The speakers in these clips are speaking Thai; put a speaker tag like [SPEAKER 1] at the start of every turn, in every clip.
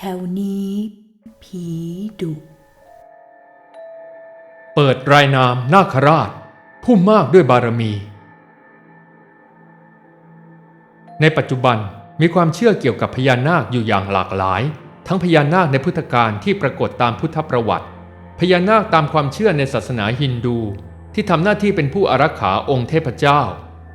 [SPEAKER 1] แถวนี้ ผีดุ
[SPEAKER 2] เปิดรายนามนาคราช ผู้มากด้วยบารมี ในปัจจุบันมีความเชื่อเกี่ยวกับพญานาคอยู่อย่างหลากหลาย ทั้งพญานาคในพุทธการที่ปรากฏตามพุทธประวัติ พญานาคตามความเชื่อในศาสนาฮินดู ที่ทำหน้าที่เป็นผู้อารักขาองค์เทพเจ้า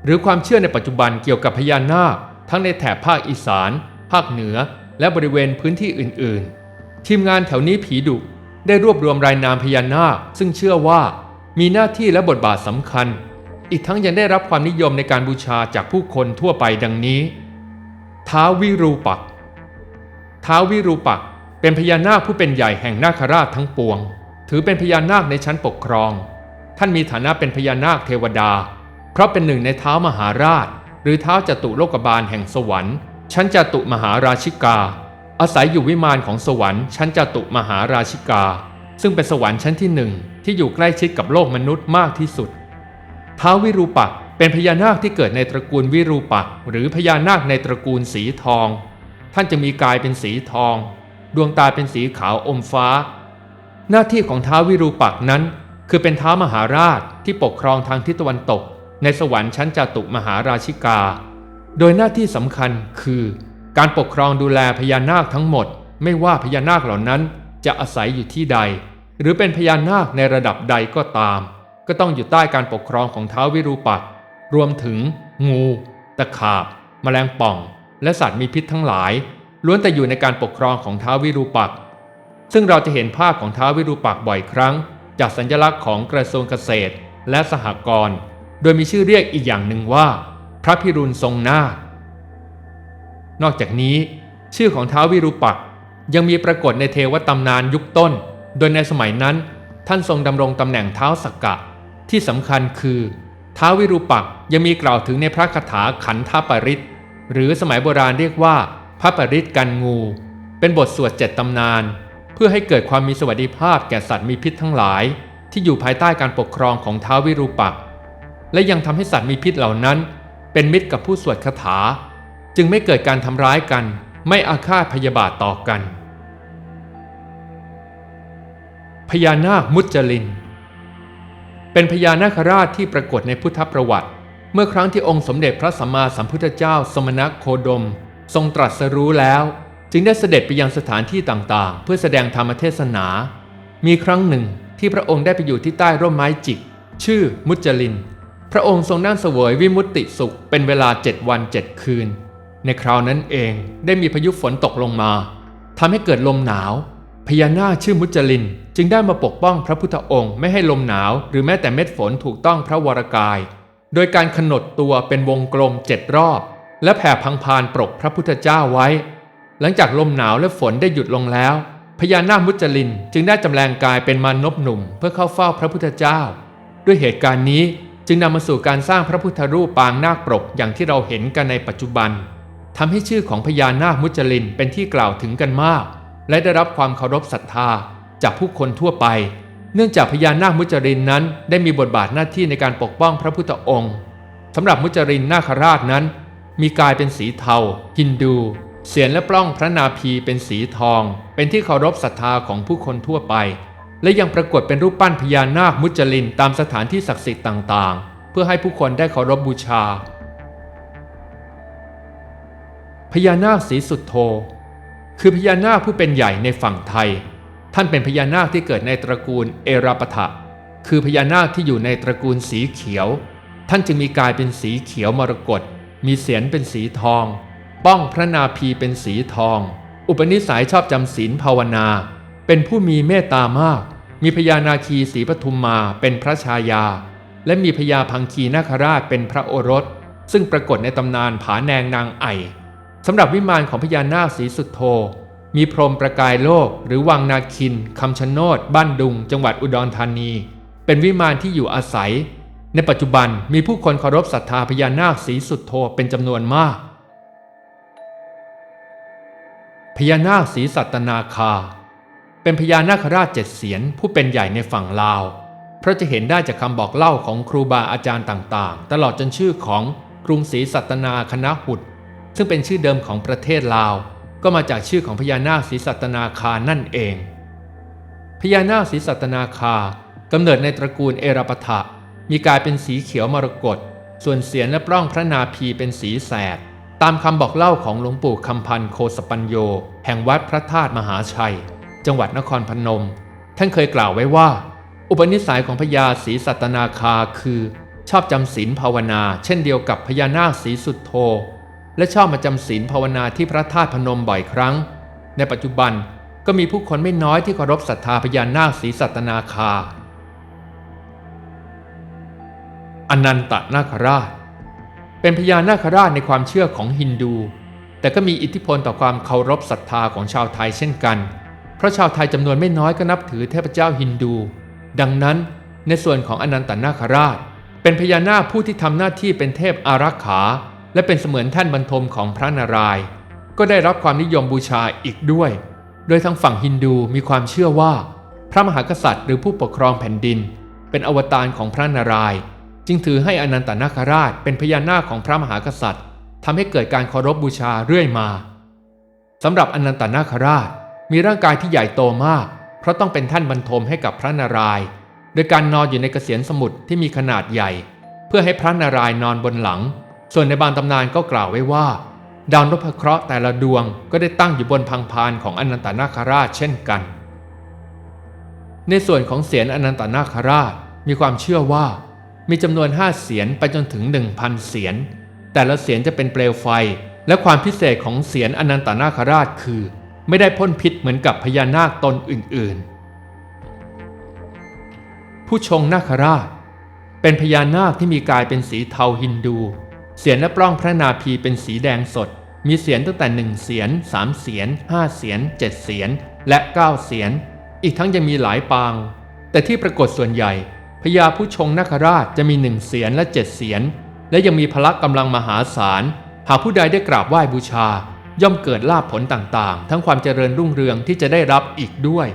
[SPEAKER 2] หรือความเชื่อในปัจจุบันเกี่ยวกับพญานาค ทั้งในแถบภาคอีสาน ภาคเหนือ และบริเวณพื้นที่อื่นๆ ทีมงานแถวนี้ผีดุได้รวบรวมรายนามพญานาคซึ่งเชื่อว่ามีหน้าที่และบทบาทสำคัญ อีกทั้งยังได้รับความนิยมในการบูชาจากผู้คนทั่วไปดังนี้ ท้าววิรูปักษ์ท้าววิรูปักษ์เป็นพญานาคผู้เป็นใหญ่แห่งนาคราชทั้งปวง ถือเป็นพญานาคในชั้นปกครอง ท่านมีฐานะเป็นพญานาคเทวดา เพราะเป็นหนึ่งในเท้ามหาราช หรือเท้าจตุโลกบาลแห่งสวรรค์ ชั้นจตุมหาราชิกา อาศัยอยู่วิมานของสวรรค์ชั้นจตุมหาราชิกา ซึ่งเป็นสวรรค์ชั้นที่หนึ่งที่อยู่ใกล้ชิดกับโลกมนุษย์มากที่สุดท้าววิรูปักษ์เป็นพญานาคที่เกิดในตระกูลวิรูปักษ์หรือพญานาคในตระกูลสีทอง ท่านจะมีกายเป็นสีทอง ดวงตาเป็นสีขาวอมฟ้า หน้าที่ของท้าววิรูปักษ์นั้น คือเป็นท้าวมหาราชที่ปกครองทางทิศตะวันตก ในสวรรค์ชั้นจตุมหาราชิกา โดยหน้าที่สำคัญคือ การปกครองดูแลพญานาคทั้งหมด ไม่ว่าพญานาคเหล่านั้นจะอาศัยอยู่ที่ใด หรือเป็นพญานาคในระดับใดก็ตาม ก็ต้องอยู่ใต้การปกครองของท้าววิรูปักษ์รวมถึง งู ตะขาบแมลงป่อง และสัตว์มีพิษทั้งหลาย ล้วนแต่อยู่ในการปกครองของท้าววิรูปักษ์ซึ่งเราจะเห็นภาพของท้าววิรูปักษ์บ่อยครั้ง จากสัญลักษณ์ของกระทรวงเกษตรและสหกรณ์ โดยมีชื่อเรียกอีกอย่างหนึ่งว่า พระพิรุณทรงนาคนอกจากนี้ ชื่อของท้าววิรูปักษ์ยังมีปรากฏในเทวตำนานยุคต้น โดยในสมัยนั้น ท่านทรงดำรงตำแหน่งเท้าสักกะ ที่สำคัญคือท้าววิรูปักษ์ยังมีกล่าวถึงในพระคาถาขันธปริตหรือสมัยโบราณเรียกว่าพระปริตกันงู เป็นบทสวดเจ็ดตำนาน เพื่อให้เกิดความมีสวัสดิภาพแก่สัตว์มีพิษทั้งหลาย ที่อยู่ภายใต้การปกครองของท้าววิรูปักษ์และยังทำให้สัตว์มีพิษเหล่านั้น เป็นมิตรกับผู้สวดคาถา จึงไม่เกิดการทำร้ายกัน ไม่อาฆาตพยาบาทต่อกัน พญานาคมุจลิน เป็นพญานาคราชที่ปรากฏในพุทธประวัติ เมื่อครั้งที่องค์สมเด็จพระสัมมาสัมพุทธเจ้าสมณโคดม ทรงตรัสรู้แล้ว จึงได้เสด็จไปยังสถานที่ต่างๆ เพื่อแสดงธรรมเทศนา มีครั้งหนึ่งที่พระองค์ได้ไปอยู่ที่ใต้ร่มไม้จิก ชื่อมุจลิน พระองค์ทรงนั่งเสวยวิมุตติสุขเป็นเวลาเจ็ดวันเจ็ดคืน ในคราวนั้นเองได้มีพายุฝนตกลงมาทำให้เกิดลมหนาว พญานาคชื่อมุจลิน จึงได้มาปกป้องพระพุทธองค์ไม่ให้ลมหนาว หรือแม้แต่เม็ดฝนถูกต้องพระวรกาย โดยการขนดตัวเป็นวงกลมเจ็ดรอบ และแผ่พังพานปกพระพุทธเจ้าไว้ หลังจากลมหนาวและฝนได้หยุดลงแล้วพญานาคมุจลินจึงได้จำแรงกายเป็นมานพหนุ่ม เพื่อเข้าเฝ้าพระพุทธเจ้า ด้วยเหตุการณ์นี้ จึงนำมาสู่การสร้างพระพุทธรูปปางนาคปรกอย่างที่เราเห็นกันในปัจจุบันทำให้ชื่อของพญานาคมุจลินเป็นที่กล่าวถึงกันมาก และได้รับความเคารพศรัทธาจากผู้คนทั่วไป เนื่องจากพญานาคมุจรินนั้นได้มีบทบาทหน้าที่ในการปกป้องพระพุทธองค์สำหรับมุจรินนาคราชนั้น มีกายเป็นสีเทาฮินดูเสียนและปล้องพระนาภีเป็นสีทอง เป็นที่เคารพศรัทธาของผู้คนทั่วไป และยังปรากฏเป็นรูปปั้นพญานาคมุจลินตามสถานที่ศักดิ์สิทธิ์ต่างๆ เพื่อให้ผู้คนได้เคารพบบูชา พญานาคสีสุดโท คือพญานาคผู้เป็นใหญ่ในฝั่งไทย ท่านเป็นพญานาคที่เกิดในตระกูลเอราปทะ คือพญานาคที่อยู่ในตระกูลสีเขียว ท่านจึงมีกายเป็นสีเขียวมรกตมีเสียนเป็นสีทอง ป้องพระนาภีเป็นสีทอง อุปนิสัยชอบจำศีลภาวนา เป็นผู้มีเมตตามาก มีพญานาคีสีปทุมมาเป็นพระชายา และมีพญาพังคีนาคราชเป็นพระโอรส ซึ่งปรากฏในตำนานผาแนงนางไอสำหรับวิมานของพญานาคสีสุดโท มีพรมประกายโลก หรือวังนาคินคำชะโนด บ้านดุง จังหวัดอุดรธานี เป็นวิมานที่อยู่อาศัย ในปัจจุบันมีผู้คนเคารพศรัทธาพญานาคสีสุดโทเป็นจำนวนมาก พญานาคสีสัตนาคา เป็นพญานาคราชเจ็ดเสียนผู้เป็นใหญ่ในฝั่งลาว เพราะจะเห็นได้จากคำบอกเล่าของครูบาอาจารย์ต่างๆ ตลอดจนชื่อของกรุงศรีสัตนาคณะหุด ซึ่งเป็นชื่อเดิมของประเทศลาว ก็มาจากชื่อของพญานาคศรีสัตนาคานั่นเอง พญานาคศรีสัตนาคากำเนิดในตระกูลเอราปทะมีกายเป็นสีเขียวมรกตส่วนเสียนและปล้องพระนาภีเป็นสีแสด ตามคำบอกเล่าของหลวงปู่คำพันโคสปัญโย แห่งวัดพระธาตุมหาชัย จังหวัดนครพนม ท่านเคยกล่าวไว้ว่า อุปนิสัยของพญาศรีสัตนาคาคือ ชอบจำศีลภาวนา เช่นเดียวกับพญานาคศรีสุดโท และชอบมาจำศีลภาวนาที่พระธาตุพนมบ่อยครั้ง ในปัจจุบันก็มีผู้คนไม่น้อยที่เคารพศรัทธาพญานาคศรีสัตนาคา อนันตนาคราช เป็นพญานาคราชในความเชื่อของฮินดู แต่ก็มีอิทธิพลต่อความเคารพศรัทธาของชาวไทยเช่นกัน เพราะชาวไทยจำนวนไม่น้อยก็นับถือเทพเจ้าฮินดู ดังนั้นในส่วนของอนันตนาคราช เป็นพญานาคผู้ที่ทำหน้าที่เป็นเทพอารักขา และเป็นเสมือนแท่นบรรทมของพระนารายณ์ก็ได้รับความนิยมบูชาอีกด้วย โดยทางฝั่งฮินดูมีความเชื่อว่า พระมหากษัตริย์หรือผู้ปกครองแผ่นดิน เป็นอวตารของพระนารายณ์จึงถือให้อนันตนาคราชเป็นพญานาคของพระมหากษัตริย์ทำให้เกิดการเคารพบูชาเรื่อยมาสำหรับอนันตนาคราช มีร่างกายที่ใหญ่โตมาก เพราะต้องเป็นท่านบรรทมให้กับพระนารายณ์โดยการนอนอยู่ในเกษียณสมุทรที่มีขนาดใหญ่ เพื่อให้พระนารายณ์นอนบนหลัง ส่วนในบางตำนานก็กล่าวไว้ว่า ดาวนพเคราะห์แต่ละดวงก็ได้ตั้งอยู่บนพังพานของอนันตนาคราชเช่นกัน ในส่วนของเสียนอนันตนาคราชมีความเชื่อว่า มีจำนวนห้าเสียนไปจนถึง 1,000 เสียนแต่ละเสียนจะเป็นเปลวไฟ และความพิเศษของเสียนอนันตนาคราชคือ ไม่ได้พ่นพิษเหมือนกับพญานาคตนอื่นๆ ผู้ชงนาคราช เป็นพญานาคที่มีกายเป็นสีเทาฮินดู เสียนและปล้องพระนาภีเป็นสีแดงสด มีเสียนตั้งแต่หนึ่งเสียนสามเสียนห้าเสียนเจ็ดเสียนและเก้าเสียน อีกทั้งยังมีหลายปาง แต่ที่ปรากฏส่วนใหญ่พญาผู้ชงนาคราชจะมีหนึ่งเสียนและเจ็ดเสียน และยังมีพละกำลังมหาศาล หากผู้ใดได้กราบไหว้บูชา ย่อมเกิดลาภผลต่างๆ ทั้งความเจริญรุ่งเรืองที่จะได้รับอีกด้วย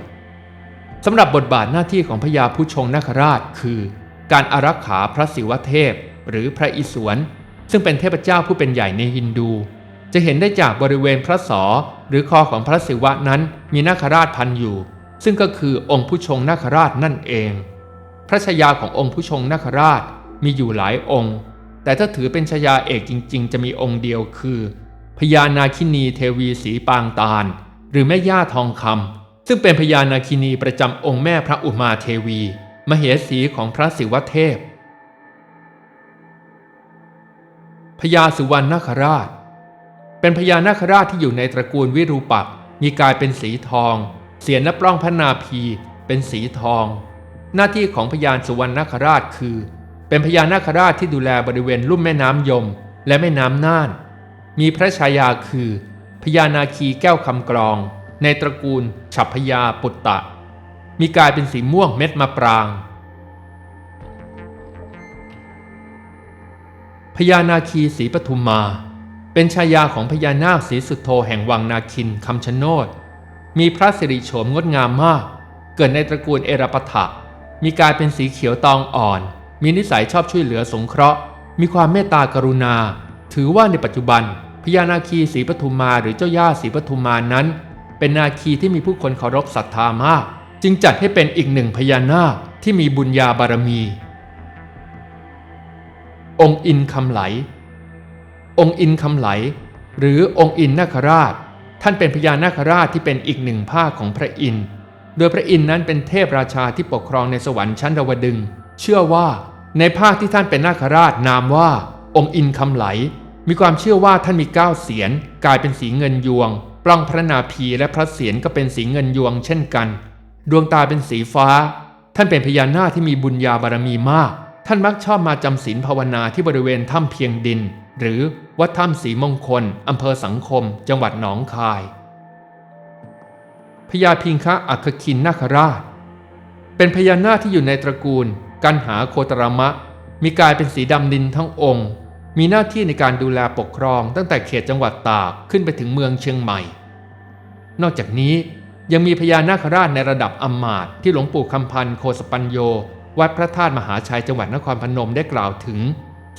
[SPEAKER 2] สำหรับบทบาทหน้าที่ของพญาผู้ชงนาคราชคือ การอารักขาพระศิวเทพ หรือพระอิศวรซึ่งเป็นเทพเจ้าผู้เป็นใหญ่ในฮินดู จะเห็นได้จากบริเวณพระศอหรือคอของพระศิวะนั้นมีนาคราชพันอยู่ ซึ่งก็คือองค์ผู้ชงนาคราชนั่นเอง พระชายาขององค์ผู้ชงนาคราชมีอยู่หลายองค์ แต่ถ้าถือเป็นชายาเอกจริง ๆ จะมีองค์เดียวคือ พญานาคินีเทวีสีปางตาล หรือแม่ย่าทองคำซึ่งเป็นพญานาคินีประจำองค์แม่พระอุมาเทวี มเหสีของพระศิวเทพพญาสุวรรณนาคราช เป็นพญานาคราชที่อยู่ในตระกูลวิรูปักมีกายเป็นสีทอง เสียนและปล้องพระนาภีเป็นสีทอง หน้าที่ของพญาสุวรรณนาคราชคือ เป็นพญานาคราชที่ดูแลบริเวณลุ่มแม่น้ำยม และแม่น้ำน่าน มีพระชายาคือพญานาคีแก้วคำกรอง ในตระกูลฉัพพยาปุตตะ มีกายเป็นสีม่วงเม็ดมะปรางพญานาคีศรีปทุมมา เป็นชายาของพญานาคศรีสุดโธแห่งวังนาคินคำชะโนด มีพระสิริโฉมงดงามมาก เกิดในตระกูลเอราปถะมีกายเป็นสีเขียวตองอ่อน มีนิสัยชอบช่วยเหลือสงเคราะห์ มีความเมตตากรุณา ถือว่าในปัจจุบัน พญานาคีศรีปทุมมาหรือเจ้าย่าศรีปทุมมานั้น เป็นนาคีที่มีผู้คนเคารพศรัทธามาก จึงจัดให้เป็นอีกหนึ่งพญานาคที่มีบุญญาบารมี องค์อินคำไหล องค์อินคำไหล หรือองค์อินนาคราช ท่านเป็นพญานาคราชที่เป็นอีกหนึ่งภาคของพระอินทร์โดยพระอินทร์นั้นเป็นเทพราชาที่ปกครองในสวรรค์ชั้นดาวดึง เชื่อว่าในภาคที่ท่านเป็นนาคราชนามว่า องค์อินคำไหล มีความเชื่อว่าท่านมีเก้าเสียนกลายเป็นสีเงินยวง ปล้องพระนาภีและพระเสียรก็เป็นสีเงินยวงเช่นกัน ดวงตาเป็นสีฟ้า ท่านเป็นพญานาคที่มีบุญญาบารมีมาก ท่านมักชอบมาจำศีลภาวนาที่บริเวณถ้ำเพียงดิน หรือวัดถ้ำสีมงคลอำเภอสังคม จังหวัดหนองคายพญาพิงคะอัคคินนาคราช เป็นพญานาคที่อยู่ในตระกูล กันหาโคตรมะ มีกายเป็นสีดำดินทั้งองค์ มีหน้าที่ในการดูแลปกครองตั้งแต่เขตจังหวัดตากขึ้นไปถึงเมืองเชียงใหม่ นอกจากนี้ยังมีพญานาคราชในระดับอำมาตที่หลวงปู่คำพันธ์โคสปัญโย วัดพระธาตุมหาชัยจังหวัดนครพนมได้กล่าวถึง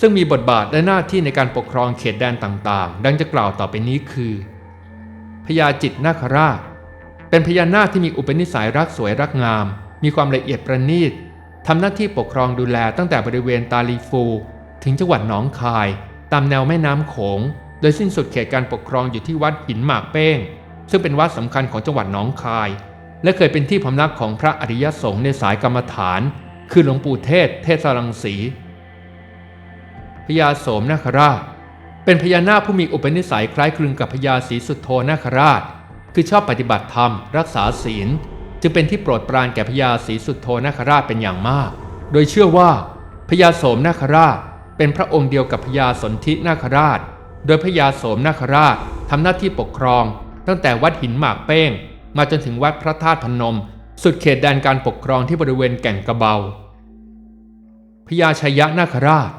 [SPEAKER 2] ซึ่งมีบทบาทและหน้าที่ในการปกครองเขตแดนต่างๆ ดังจะกล่าวต่อไปนี้คือพญาจิตนาคราช เป็นพญานาคที่มีอุปนิสัยรักสวยรักงาม มีความละเอียดประณีตทำหน้าที่ปกครองดูแลตั้งแต่บริเวณตาลีฟู ถึงจังหวัดหนองคาย ตามแนวแม่น้ำโขง โดยสิ้นสุดเขตการปกครองอยู่ที่วัดหินหมากเป้ง ซึ่งเป็นวัดสำคัญของจังหวัดหนองคาย และเคยเป็นที่พำนักของพระอริยสงฆ์ในสายกรรมฐาน คือหลวงปู่เทศ เทศรังสีพญาโสมนาคราช เป็นพญานาคผู้มีอุปนิสัยคล้ายคลึงกับพญาศรีสุโธนาคราช คือชอบปฏิบัติธรรม รักษาศีล จึงเป็นที่โปรดปรานแก่พญาศรีสุโธนาคราชเป็นอย่างมาก โดยเชื่อว่าพญาโสมนาคราช เป็นพระองค์เดียวกับพญาสนธินาคราช โดยพญาโสมนาคราชทำหน้าที่ปกครอง ตั้งแต่วัดหินหมากเป้ง มาจนถึงวัดพระธาตุพนม สุดเขตแดนการปกครองที่บริเวณแก่งกระเบาพญาชัยยะนาคราช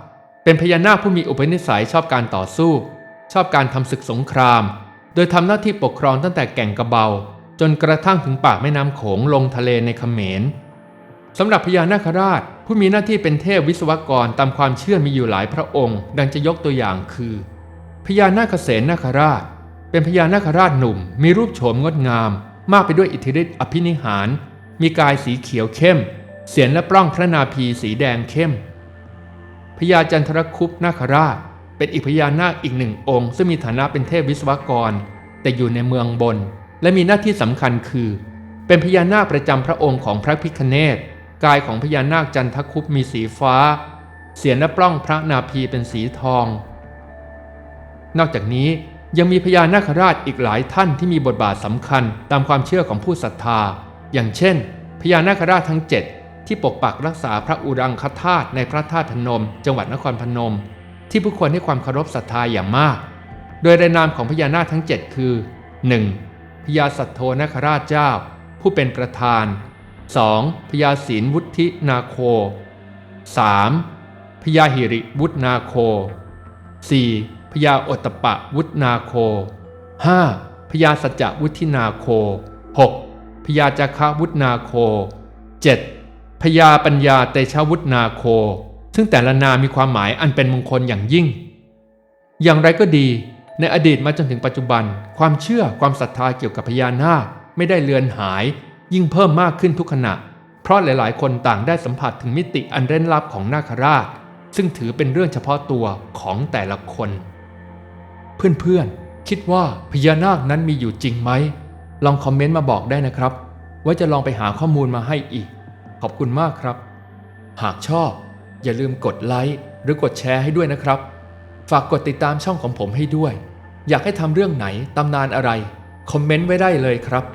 [SPEAKER 2] เป็นพญานาคผู้มีอุปนิสัยชอบการต่อสู้ ชอบการทำศึกสงคราม โดยทำหน้าที่ปกครองตั้งแต่แก่งกระเบา จนกระทั่งถึงปากแม่น้ำโขงลงทะเลในเขมรสำหรับพญานาคราช ผู้มีหน้าที่เป็นเทพวิศวกรตามความเชื่อมีอยู่หลายพระองค์ ดังจะยกตัวอย่างคือ พญานาคเสนนาคราช เป็นพญานาคราชหนุ่ม มีรูปโฉมงดงาม มากไปด้วยอิทธิฤทธิอภินิหาร มีกายสีเขียวเข้ม เสียนและปล้องพระนาภีสีแดงเข้มพญาจันทรคุปนาคราช เป็นอีกพญานาคอีกหนึ่งองค์ ซึ่งมีฐานะเป็นเทพวิศวกร แต่อยู่ในเมืองบน และมีหน้าที่สำคัญคือ เป็นพญานาคประจำพระองค์ของพระพิคเนต กายของพญานาคจันทคุปมีสีฟ้า เสียนและปล้องพระนาภีเป็นสีทอง นอกจากนี้ยังมีพญานาคราชอีกหลายท่านที่มีบทบาทสำคัญตามความเชื่อของผู้ศรัทธา อย่างเช่น พญานาคราชทั้ง 7 ที่ปกปักรักษาพระอุรังคธาตุในพระธาตุพนม จังหวัดนครพนม ที่ผู้คนให้ความเคารพศรัทธาอย่างมาก โดยรายนามของพญานาคทั้ง 7 คือ 1. พญาสัตโธนาคราชเจ้า ผู้เป็นประธาน 2. พญาศีลวุฒินาโค 3. พญาหิริวุฒนาโค 4. พญาอตปะวุฒนาโค 5. พญาสัจจวุฒินาโค 6. พญาจักขวุฒนาโค 7. พญาปัญญาเตชะวุฒนาโค ซึ่งแต่ละนามมีความหมายอันเป็นมงคลอย่างยิ่ง อย่างไรก็ดีในอดีตมาจนถึงปัจจุบัน ความเชื่อความศรัทธาเกี่ยวกับพญานาคไม่ได้เลือนหาย ยิ่งเพิ่มมากขึ้นทุกขณะ เพราะหลายๆ คนต่างได้สัมผัสถึงมิติอันเร้นลับของนาคราช ซึ่งถือเป็นเรื่องเฉพาะตัวของแต่ละคน เพื่อนๆ คิดว่าพญานาคนั้นมีอยู่จริงไหม ลองคอมเมนต์มาบอกได้นะครับ ว่าจะลองไปหาข้อมูลมาให้อีก ขอบคุณมากครับ หากชอบ อย่าลืมกดไลค์หรือกดแชร์ให้ด้วยนะครับ ฝากกดติดตามช่องของผมให้ด้วย อยากให้ทำเรื่องไหนตำนานอะไร คอมเมนต์ไว้ได้เลยครับ